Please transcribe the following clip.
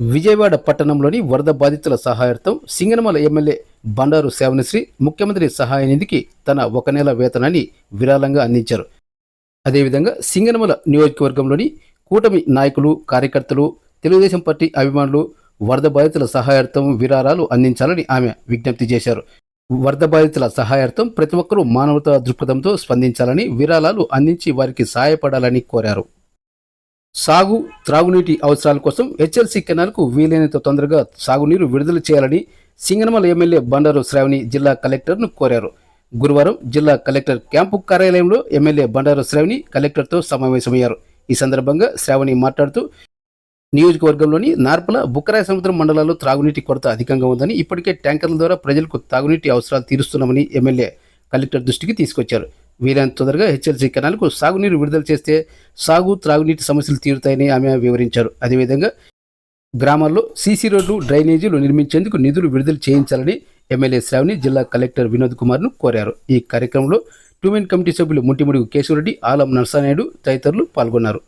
విజయవాడ పట్టణంలోని వరద బాధితుల సహాయార్థం సింగనమల ఎమ్మెల్యే బండారు సేవనశ్రీ ముఖ్యమంత్రి సహాయ నిధికి తన ఒక నెల వేతనాన్ని విరాళంగా అందించారు. అదేవిధంగా సింగనమల నియోజకవర్గంలోని కూటమి నాయకులు కార్యకర్తలు తెలుగుదేశం పార్టీ అభిమానులు వరద బాధితుల సహాయార్థం విరాళాలు అందించాలని ఆమె విజ్ఞప్తి చేశారు. వరద బాధితుల సహాయార్థం ప్రతి ఒక్కరూ మానవతా దృక్పథంతో స్పందించాలని విరాళాలు అందించి వారికి సహాయపడాలని కోరారు. సాగు త్రాగునీటి అవసరాల కోసం హెచ్ఎల్సీ కెనాల్కు వీలైనంత తొందరగా సాగునీరు విడుదల చేయాలని సింగనమల ఎమ్మెల్యే బండారు శ్రావణి జిల్లా కలెక్టర్ను కోరారు. గురువారం జిల్లా కలెక్టర్ క్యాంపు కార్యాలయంలో ఎమ్మెల్యే బండారు శ్రావణి కలెక్టర్తో సమావేశమయ్యారు. ఈ సందర్భంగా శ్రావణి మాట్లాడుతూ నియోజకవర్గంలోని నార్పల బుక్కరాయ సముద్రం మండలాల్లో త్రాగునీటి కొరత అధికంగా ఉందని ఇప్పటికే ట్యాంకర్ల ద్వారా ప్రజలకు తాగునీటి అవసరాలు తీరుస్తున్నామని ఎమ్మెల్యే కలెక్టర్ దృష్టికి తీసుకొచ్చారు. వీలైనంత తొందరగా హెచ్ఎల్సీ కెనాల్కు సాగునీరు విడుదల చేస్తే సాగు త్రాగునీటి సమస్యలు తీరుతాయని ఆమె వివరించారు. అదేవిధంగా గ్రామాల్లో సీసీ రోడ్లు డ్రైనేజీలు నిర్మించేందుకు నిధులు విడుదల చేయించాలని ఎమ్మెల్యే శ్రావణి జిల్లా కలెక్టర్ వినోద్ కుమార్ను కోరారు. ఈ కార్యక్రమంలో టూమెన్ కమిటీ సభ్యులు ముంటిముడుగు కేశవరెడ్డి ఆలం నర్సానాయుడు తదితరులు పాల్గొన్నారు.